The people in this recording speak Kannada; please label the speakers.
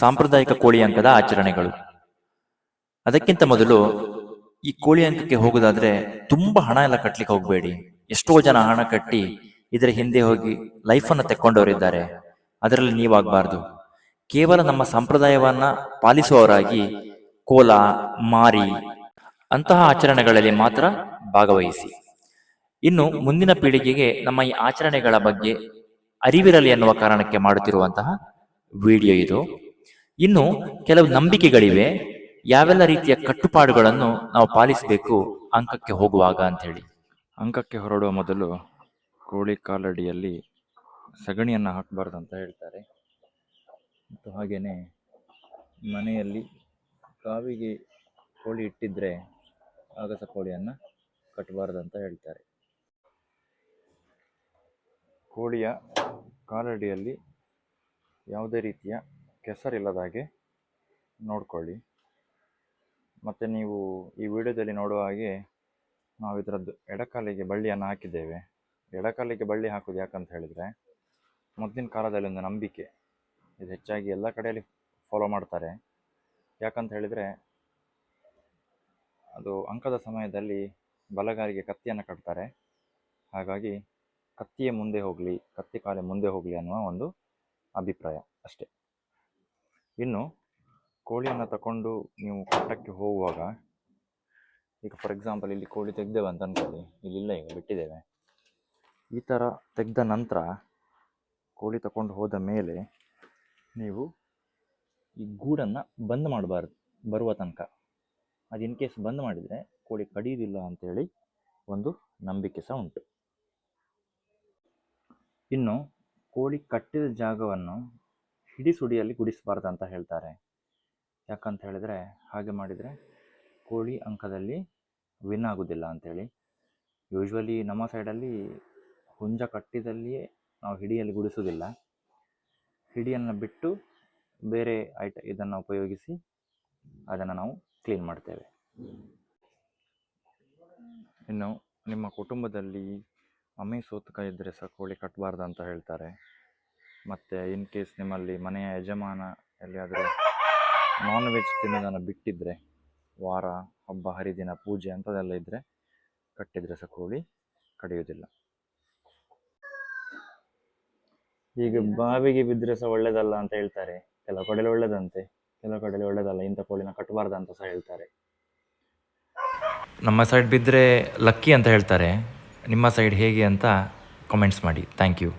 Speaker 1: ಸಾಂಪ್ರದಾಯಿಕ ಕೋಳಿ ಅಂಕದ ಆಚರಣೆಗಳು. ಅದಕ್ಕಿಂತ ಮೊದಲು ಈ ಕೋಳಿ ಅಂಕಕ್ಕೆ ಹೋಗೋದಾದ್ರೆ ತುಂಬಾ ಹಣ ಎಲ್ಲ ಕಟ್ಲಿಕ್ಕೆ ಹೋಗಬೇಡಿ. ಎಷ್ಟೋ ಜನ ಹಣ ಕಟ್ಟಿ ಇದರ ಹಿಂದೆ ಹೋಗಿ ಲೈಫ್ ಅನ್ನು ತೆಕ್ಕೊಂಡವರಿದ್ದಾರೆ ಅದರಲ್ಲಿ ನೀವಾಗಬಾರ್ದು. ಕೇವಲ ನಮ್ಮ ಸಂಪ್ರದಾಯವನ್ನ ಪಾಲಿಸುವವರಾಗಿ ಕೋಲ, ಮಾರಿ ಅಂತಹ ಆಚರಣೆಗಳಲ್ಲಿ ಮಾತ್ರ ಭಾಗವಹಿಸಿ. ಇನ್ನು ಮುಂದಿನ ಪೀಳಿಗೆಗೆ ನಮ್ಮ ಈ ಆಚರಣೆಗಳ ಬಗ್ಗೆ ಅರಿವಿರಲಿ ಎನ್ನುವ ಕಾರಣಕ್ಕೆ ಮಾಡುತ್ತಿರುವಂತಹ ವಿಡಿಯೋ ಇದು. ಇನ್ನು ಕೆಲವು ನಂಬಿಕೆಗಳಿವೆ. ಯಾವೆಲ್ಲ ರೀತಿಯ ಕಟ್ಟುಪಾಡುಗಳನ್ನು ನಾವು ಪಾಲಿಸಬೇಕು ಅಂಕಕ್ಕೆ ಹೋಗುವಾಗ ಅಂತ ಹೇಳಿ
Speaker 2: ಅಂಕಕ್ಕೆ ಹೊರಡುವ ಮೊದಲು ಕೋಳಿ ಕಾಲಡಿಯಲ್ಲಿ ಸಗಣಿಯನ್ನು ಹಾಕಬಾರ್ದು ಅಂತ ಹೇಳ್ತಾರೆ. ಮತ್ತು ಹಾಗೆಯೇ ಮನೆಯಲ್ಲಿ ಕಾವಿಗೆ ಕೋಳಿ ಇಟ್ಟಿದ್ದರೆ ಆಗಸ ಕೋಳಿಯನ್ನು ಕಟ್ಟಬಾರ್ದು ಅಂತ ಹೇಳ್ತಾರೆ. ಕೋಳಿಯ ಕಾಲಡಿಯಲ್ಲಿ ಯಾವುದೇ ರೀತಿಯ ಕೆಸರಿಲ್ಲದ ಹಾಗೆ ನೋಡ್ಕೊಳ್ಳಿ. ಮತ್ತು ನೀವು ಈ ವಿಡಿಯೋದಲ್ಲಿ ನೋಡುವ ಹಾಗೆ ನಾವು ಇದರದ್ದು ಎಡಕಾಲಿಗೆ ಬಳ್ಳಿಯನ್ನು ಹಾಕಿದ್ದೇವೆ. ಎಡಕಾಲಿಗೆ ಬಳ್ಳಿ ಹಾಕೋದು ಯಾಕಂತ ಹೇಳಿದರೆ, ಮೊದಲಿನ ಕಾಲದಲ್ಲಿ ಒಂದು ನಂಬಿಕೆ ಇದು ಹೆಚ್ಚಾಗಿ ಎಲ್ಲ ಕಡೆಯಲ್ಲಿ ಫಾಲೋ ಮಾಡ್ತಾರೆ. ಯಾಕಂತ ಹೇಳಿದರೆ, ಅದು ಅಂಕದ ಸಮಯದಲ್ಲಿ ಬಲಗಾಲಿಗೆ ಕತ್ತಿಯನ್ನು ಕಟ್ತಾರೆ. ಹಾಗಾಗಿ ಕತ್ತಿಯ ಮುಂದೆ ಹೋಗಲಿ, ಕತ್ತಿ ಕಾಲೇ ಮುಂದೆ ಹೋಗಲಿ ಅನ್ನುವ ಒಂದು ಅಭಿಪ್ರಾಯ ಅಷ್ಟೇ. ಇನ್ನು ಕೋಳಿಯನ್ನು ತಗೊಂಡು ನೀವು ಕಟ್ಟಕ್ಕೆ ಹೋಗುವಾಗ, ಈಗ ಫಾರ್ ಎಕ್ಸಾಂಪಲ್ ಇಲ್ಲಿ ಕೋಳಿ ತೆಗ್ದೇವೆ ಅಂತ ಅನ್ಕೊಳ್ಳಿ ಇಲ್ಲಿಲ್ಲ ಈಗ ಬಿಟ್ಟಿದ್ದೇವೆ. ಈ ಥರ ತೆಗೆದ ನಂತರ ಕೋಳಿ ತಗೊಂಡು ಹೋದ ಮೇಲೆ ನೀವು ಈ ಗೂಡನ್ನು ಬಂದ್ ಮಾಡಬಾರ್ದು, ಬರುವ ತನಕ. ಅದು ಇನ್ ಕೇಸ್ ಬಂದ್ ಮಾಡಿದರೆ ಕೋಳಿ ಕಡಿಯೋದಿಲ್ಲ ಅಂತೇಳಿ ಒಂದು ನಂಬಿಕೆ ಸಹ ಉಂಟು. ಇನ್ನು ಕೋಳಿ ಕಟ್ಟಿದ ಜಾಗವನ್ನು ಹಿಡಿಸುಡಿಯಲ್ಲಿ ಗುಡಿಸಬಾರ್ದು ಅಂತ ಹೇಳ್ತಾರೆ. ಯಾಕಂತ ಹೇಳಿದರೆ, ಹಾಗೆ ಮಾಡಿದರೆ ಕೋಳಿ ಅಂಕದಲ್ಲಿ ವಿನ್ ಆಗೋದಿಲ್ಲ ಅಂಥೇಳಿ ಯೂಶ್ವಲಿ ನಮ್ಮ ಸೈಡಲ್ಲಿ ಹುಂಜ ಕಟ್ಟಿದಲ್ಲಿಯೇ ನಾವು ಹಿಡಿಯಲ್ಲಿ ಗುಡಿಸೋದಿಲ್ಲ ಹಿಡಿಯನ್ನು ಬಿಟ್ಟು ಬೇರೆ ಐಟ ಇದನ್ನು ಉಪಯೋಗಿಸಿ ಅದನ್ನು ನಾವು ಕ್ಲೀನ್ ಮಾಡ್ತೇವೆ. ಇನ್ನು ನಿಮ್ಮ ಕುಟುಂಬದಲ್ಲಿ ಅಮೆ ಸೋತಕ ಇದ್ದರೆ ಸಹ ಕೋಳಿ ಕಟ್ಟಬಾರ್ದು ಅಂತ ಹೇಳ್ತಾರೆ. ಮತ್ತು ಇನ್ ಕೇಸ್ ನಿಮ್ಮಲ್ಲಿ ಮನೆಯ ಯಜಮಾನ ಎಲ್ಲಿಯಾದರೂ ನಾನ್ ವೆಜ್ ತಿನ್ನೋದನ್ನು ಬಿಟ್ಟಿದ್ದರೆ ವಾರ ಹಬ್ಬ ಹರಿದಿನ ಪೂಜೆ ಅಂಥದ್ದೆಲ್ಲ ಇದ್ದರೆ ಕಟ್ಟಿದರೆ ಸಹ ಕೋಳಿ ಕಡಿಯೋದಿಲ್ಲ ಈಗ ಬಾವಿಗೆ ಬಿದ್ದರೆ ಸಹ ಒಳ್ಳೇದಲ್ಲ ಅಂತ ಹೇಳ್ತಾರೆ. ಕೆಲವು ಕಡೆಯಲ್ಲಿ ಒಳ್ಳೇದಂತೆ ಕೆಲವು ಕಡೆಯಲ್ಲಿ ಒಳ್ಳೇದಲ್ಲ ಇಂಥ ಕೋಳಿನ ಕಟ್ಟಬಾರ್ದು ಅಂತ ಸಹ ಹೇಳ್ತಾರೆ.
Speaker 1: ನಮ್ಮ ಸೈಡ್ ಬಿದ್ದರೆ ಲಕ್ಕಿ ಅಂತ ಹೇಳ್ತಾರೆ. ನಿಮ್ಮ ಸೈಡ್ ಹೇಗೆ ಅಂತ ಕಮೆಂಟ್ಸ್ ಮಾಡಿ. Thank you